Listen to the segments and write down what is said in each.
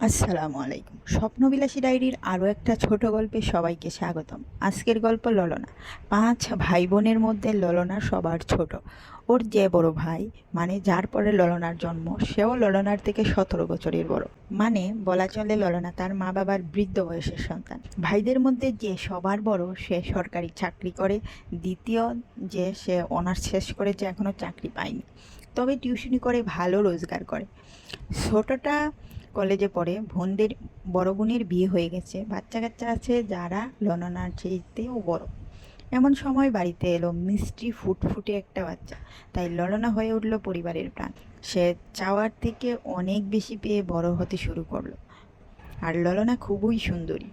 আসসালামু আলাইকুম। স্বপ্নবিলাসী ডায়েরির আরও একটা ছোট গল্পে সবাইকে স্বাগতম। আজকের গল্প ললনা। পাঁচ ভাই বোনের মধ্যে ললনা সবার ছোট। ওর যে বড় ভাই মানে যার পরে ললনার জন্ম, সেও ললনার থেকে সতেরো বছরের বড়। মানে বলা চলে ললনা তার মা বাবার বৃদ্ধ বয়সের সন্তান। ভাইদের মধ্যে যে সবার বড়, সে সরকারি চাকরি করে। দ্বিতীয়, যে সে অনার্স শেষ করেছে এখনও চাকরি পায়নি। তবে টিউশনি করে ভালো রোজগার করে। ছোটটা কলেজে পড়ে, বোনদের, বড় বোনের বিয়ে হয়ে গেছে। বাচ্চা কাচ্চা আছে, যারা লননার চেয়েতেও বড়। এমন সময় বাড়িতে এলো মিষ্টি ফুটফুটে একটা বাচ্চা। তাই ললনা হয়ে উঠল পরিবারের প্রাণ। সে চাওয়ার থেকে অনেক বেশি পেয়ে বড় হতে শুরু করল। আর ললনা খুবই সুন্দরী।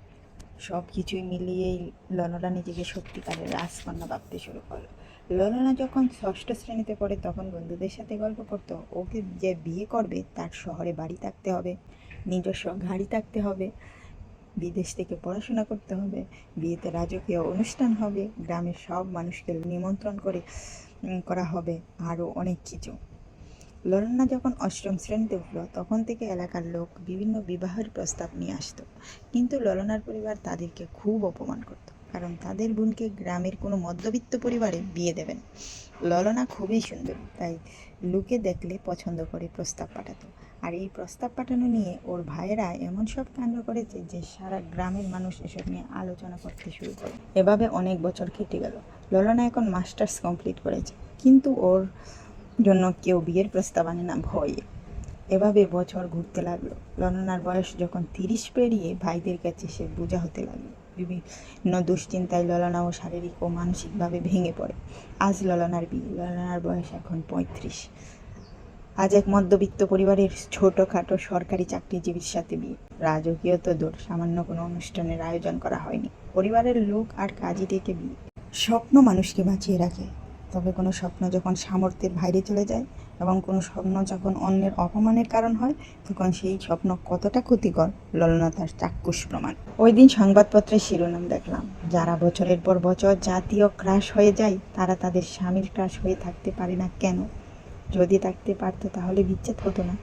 সব কিছুই মিলিয়েই ললনা নিজেকে সত্যিকারের রাজকন্যা ভাবতে শুরু করল। ললনা যখন ষষ্ঠ শ্রেণীতে পড়ে, তখন বন্ধুদের সাথে গল্প করতো। ওকে যে বিয়ে করবে, তার শহরে বাড়ি থাকতে হবে, নিজস্ব গাড়ি থাকতে হবে, বিদেশ থেকে পড়াশোনা করতে হবে, বিয়েতে রাজকীয় অনুষ্ঠান হবে, গ্রামের সব মানুষকে নিমন্ত্রণ করে করা হবে, আরও অনেক কিছু। ললনা যখন অষ্টম শ্রেণীতে উঠল, তখন থেকে এলাকার লোক বিভিন্ন বিবাহের প্রস্তাব নিয়ে আসতো। কিন্তু ললনার পরিবার তাদেরকে খুব অপমান করত। কারণ তাদের বোনকে গ্রামের কোনো মধ্যবিত্ত পরিবারে বিয়ে দেবেন। ললনা খুবই সুন্দর, তাই লোকে দেখলে পছন্দ করে প্রস্তাব পাঠাতো। আর এই প্রস্তাব পাঠানো নিয়ে ওর ভাইয়েরা এমন সব কাণ্ড করেছে যে সারা গ্রামের মানুষ এসব নিয়ে আলোচনা করতে শুরু করে। এভাবে অনেক বছর কেটে গেল। ললনা এখন মাস্টার্স কমপ্লিট করেছে। কিন্তু ওর জন্য কেউ বিয়ের প্রস্তাব আনে না ভয়ে। এভাবে বছর ঘুরতে লাগল। ললনার বয়স যখন তিরিশ পেরিয়ে ভাইদের কাছে সে বোঝা হতে লাগল। বিভিন্ন দুশ্চিন্তায় ললনা ও শারীরিক ও মানসিকভাবে ভেঙে পড়ে। আজ ললনার বিয়ে। ললনার বয়স এখন পঁয়ত্রিশ। আজ এক মধ্যবিত্ত পরিবারের ছোটোখাটো সরকারি চাকরিজীবীর সাথে বিয়ে। রাজকীয় তো দূর, সামান্য কোনো অনুষ্ঠানের আয়োজন করা হয়নি। পরিবারের লোক আর কাজই ডেকে বিয়ে। স্বপ্ন মানুষকে বাঁচিয়ে রাখে। তবে কোনো স্বপ্ন যখন সামর্থ্যের বাইরে চলে যায় এবং কোনো স্বপ্ন যখন অন্যের অপমানের কারণ হয়, তখন সেই স্বপ্ন কতটা ক্ষতিকর? ললনা তার চাক্ষুষ প্রমাণ। ওই দিন সংবাদপত্রের শিরোনাম দেখলাম। যারা বছরের পর বছর জাতীয় ক্রাশ হয়ে যায়, তারা তাদের স্বামীর ক্রাশ হয়ে থাকতে পারে না কেন? যদি থাকতে পারতো তাহলে বিচ্ছেদ হতো না।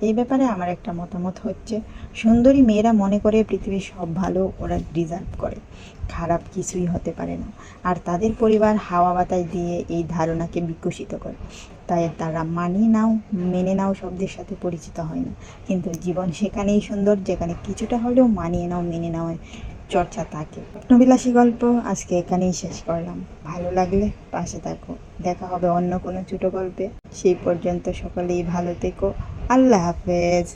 এই ব্যাপারে আমার একটা মতামত হচ্ছে, সুন্দরী মেয়েরা মনে করে পৃথিবীর সব ভালো ওরা ডিজার্ভ করে। খারাপ কিছুই হতে পারে না। আর তাদের পরিবার হাওয়া বাতাস দিয়ে এই ধারণাকে বিকশিত করে। তাই তারা মানিয়ে নাও, মেনে নাও শব্দের সাথে পরিচিত হয় না। কিন্তু জীবন সেখানেই সুন্দর, যেখানে কিছুটা হলেও মানিয়ে নাও, মেনে নাও চর্চা থাকে স্বপ্নবিলাসী গল্প আজকে এখানেই শেষ করলাম। ভালো লাগলে পাশে থাকো। দেখা হবে অন্য কোনো ছোটো গল্পে। সেই পর্যন্ত সকলেই ভালো থেকো। আল্লাহ হাফেজ